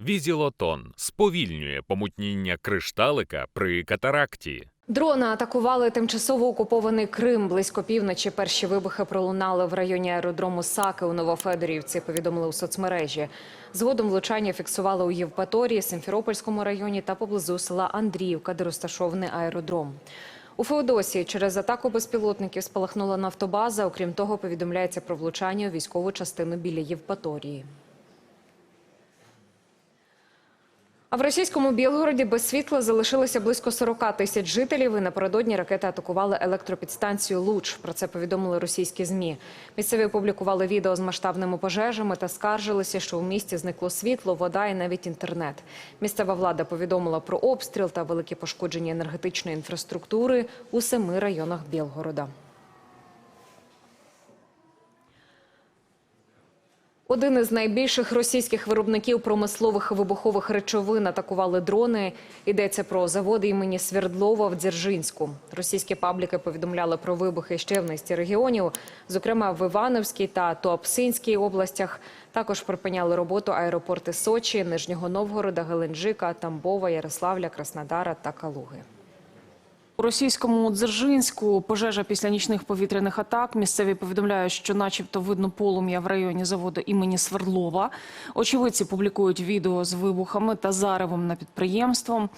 Візілотон сповільнює помутніння кришталика при катаракті. Дрони атакували тимчасово окупований Крим. Близько півночі перші вибухи пролунали в районі аеродрому Саки у Новофедорівці. Повідомили у соцмережі. Згодом влучання фіксували у Євпаторії, Симферопольському районі та поблизу села Андріївка, де розташований аеродром. У Феодосії через атаку безпілотників спалахнула нафтобаза. Окрім того, повідомляється про влучання у військову частину біля Євпаторії. А в російському Білгороді без світла залишилося близько 40 тисяч жителів. І напередодні ракети атакували електропідстанцію Луч. Про це повідомили російські змі. Місцеві опублікували відео з масштабними пожежами та скаржилися, що у місті зникло світло, вода і навіть інтернет. Місцева влада повідомила про обстріл та великі пошкодження енергетичної інфраструктури у семи районах Білгорода. Один із найбільших російських виробників промислових вибухових речовин атакували дрони. Йдеться про заводи імені Свердлова в Дзержинську. Російські пабліки повідомляли про вибухи ще в низці регіонів, зокрема в Івановській та Туапсинській областях. Також припиняли роботу аеропорти Сочі, Нижнього Новгорода, Геленджика, Тамбова, Ярославля, Краснодара та Калуги. У російському Дзержинську пожежа після нічних повітряних атак. Місцеві повідомляють, що, начебто, видно полум'я в районі заводу імені Свердлова. Очевидці публікують відео з вибухами та заревом на підприємством.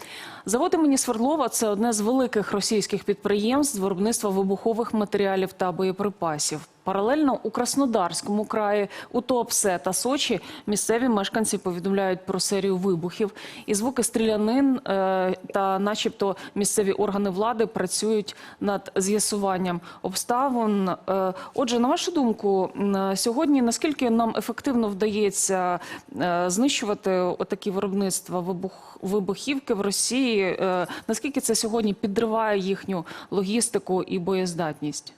Завод імені Свердлова це одне з великих російських підприємств з виробництва вибухових матеріалів та боєприпасів. Паралельно у Краснодарському краї, у Туапсе та Сочі місцеві мешканці повідомляють про серію вибухів і звуки стрілянин е, та, начебто, місцеві органи влади працюють над з'ясуванням обставин. Е, Отже, на вашу думку, сьогодні наскільки нам ефективно вдається е, знищувати отакі виробництва вибух, вибухівки в Росії? Наскільки це сьогодні підриває їхню логістику і боєздатність?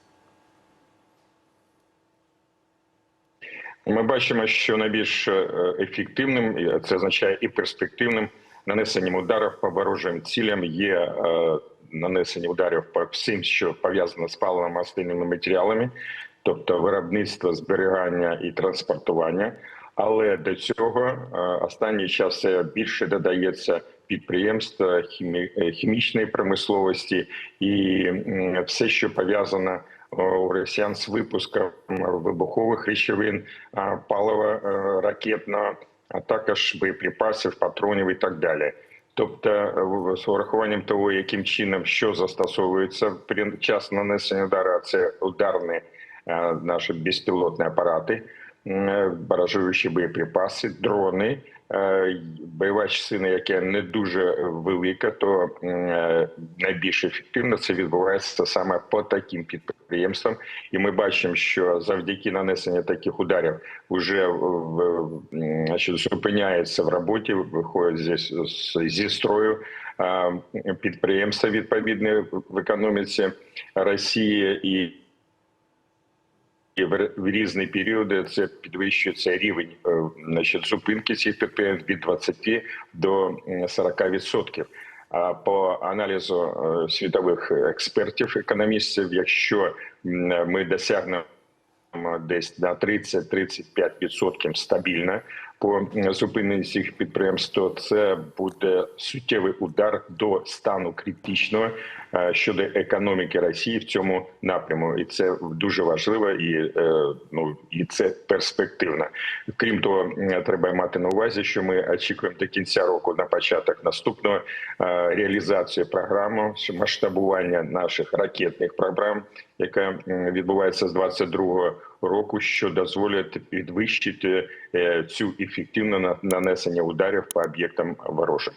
Ми бачимо, що найбільш е, ефективним, це означає і перспективним нанесенням ударів по ворожим цілям є е, нанесення ударів по всім, що пов'язано з паливно-мастильними матеріалами, тобто виробництво, зберігання і транспортування. Але до цього е, останній час все більше додається підприємств хімі- хімічної промисловості і все, що пов'язано у росіян з випуском вибухових речовин, палива е, ракетного, а також боєприпасів, патронів і так далі. Тобто, е, з урахуванням того, яким чином що застосовується при час нанесення удара, це ударні е, наші безпілотні апарати, баражуючі боєприпаси, дрони, е, бойова частина, яка не дуже велика, то е, найбільш ефективно це відбувається саме по таким підприємствам. І ми бачимо, що завдяки нанесенню таких ударів вже значить, зупиняється в роботі, виходить зі, зі строю е, підприємства відповідне в економіці Росії і. В різні періоди це підвищується рівень е, значить, зупинки цих підприємств від 20 до м, 40%. А по аналізу е, світових експертів, економістів, якщо ми досягнемо десь на 30-35% стабільно по зупиненню цих підприємств, то це буде суттєвий удар до стану критичного е, щодо економіки Росії в цьому напряму, і це дуже важливо і е, ну і це перспективно. Крім того, треба мати на увазі, що ми очікуємо до кінця року на початок наступного е, реалізацію програми масштабування наших ракетних програм, яка відбувається з 22 року, що дозволять підвищити е, цю ефективне на- нанесення ударів по об'єктам ворожим.